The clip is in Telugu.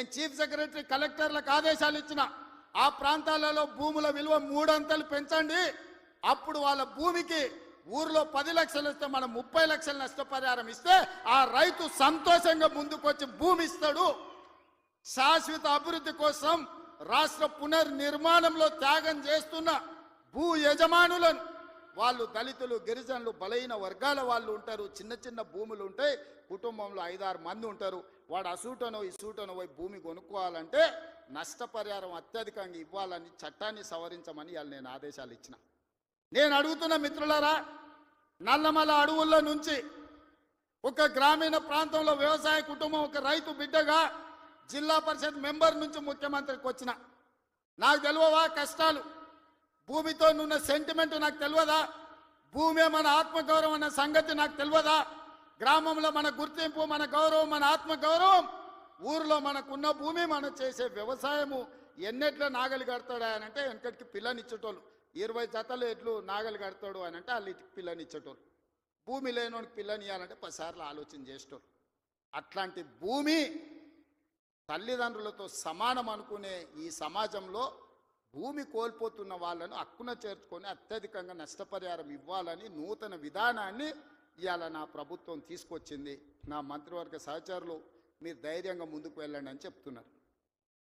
నేను చీఫ్ సెక్రటరీ కలెక్టర్లకు ఆదేశాలు ఇచ్చిన ఆ ప్రాంతాలలో భూముల విలువ మూడంతలు పెంచండి. అప్పుడు వాళ్ళ భూమికి ఊర్లో పది లక్షలు ఇస్తే మనం ముప్పై లక్షల నష్టపరిహారం ఇస్తే ఆ రైతు సంతోషంగా ముందుకొచ్చి భూమి ఇస్తాడు. శాశ్వత అభివృద్ధి కోసం రాష్ట్ర పునర్నిర్మాణంలో త్యాగం చేస్తున్న భూ యజమానులను వాళ్ళు దళితులు గిరిజనులు బలైన వర్గాల వాళ్ళు ఉంటారు. చిన్న చిన్న భూములు ఉంటాయి. కుటుంబంలో ఐదారు మంది ఉంటారు. వాడు అసూటనో ఇసూటనో పోయి భూమి కొనుక్కోవాలంటే నష్టపరిహారం అత్యధికంగా ఇవ్వాలని చట్టాన్ని సవరించమని వాళ్ళు నేను ఆదేశాలు ఇచ్చిన. నేను అడుగుతున్న మిత్రులారా నల్లమల అడవుల్లో నుంచి ఒక గ్రామీణ ప్రాంతంలో వ్యవసాయ కుటుంబం ఒక రైతు బిడ్డగా జిల్లా పరిషత్ మెంబర్ నుంచి ముఖ్యమంత్రికి వచ్చిన. నాకు తెలియవా కష్టాలు? భూమితో నున్న సెంటిమెంట్ నాకు తెలియదా? భూమే మన ఆత్మగౌరవం అన్న సంగతి నాకు తెలియదా? గ్రామంలో మన గుర్తింపు మన గౌ మన ఆత్మగౌరవం. ఊర్లో మనకున్న భూమి మనం చేసే వ్యవసాయము ఎన్నెట్ల నాగలి కడతాడు ఆయన అంటే వెనకటికి పిల్లనిచ్చేటోళ్ళు. ఇరవై జతలు ఎట్లు నాగలి కడతాడు అని అంటే వాళ్ళు పిల్లనిచ్చేటోళ్ళు. భూమి లేనోనికి పిల్లనియాలంటే పదిసార్లు ఆలోచన చేసేటోళ్ళు. అట్లాంటి భూమి తల్లిదండ్రులతో సమానం అనుకునే ఈ సమాజంలో భూమి కోల్పోతున్న వాళ్ళను హక్కున చేర్చుకొని అత్యధికంగా నష్టపరిహారం ఇవ్వాలని నూతన విధానాన్ని ఇవాళ నా ప్రభుత్వం తీసుకొచ్చింది నా మంత్రివర్గ సహచరులు మీరు ధైర్యంగా ముందుకు వెళ్ళండి అని చెప్తున్నారు.